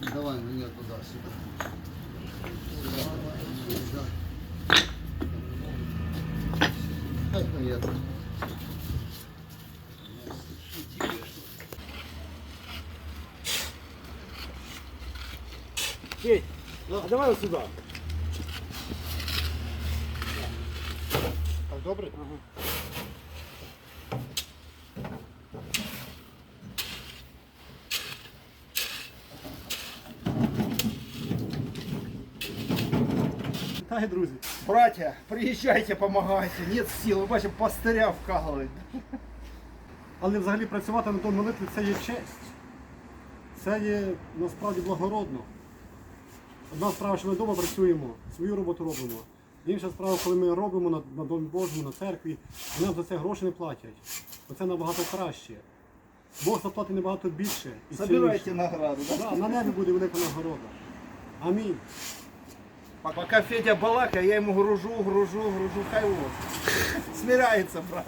Давай меня туда, сюда. Давай, сюда. Тут. Петь, а давай вот сюда. Так, добре? Вітаю, друзі. Браття, приїжджайте, помагайте. Нет сил, ви бачите, пастиря вкалують. Але взагалі працювати на тому молитві це є честь. Це є насправді благородно. Одна справа, що ми вдома працюємо, свою роботу робимо. Інша справа, коли ми робимо на, на Домі Божому, на церкві, і нам за це гроші не платять. Оце набагато краще. Бог заплатить набагато більше. і цінніше. награду, да? Да, на небі буде велика нагорода. Амінь. Пока Федя балакає, я йому гружу, гружу, гружу, хай вот. Смиряється, брат.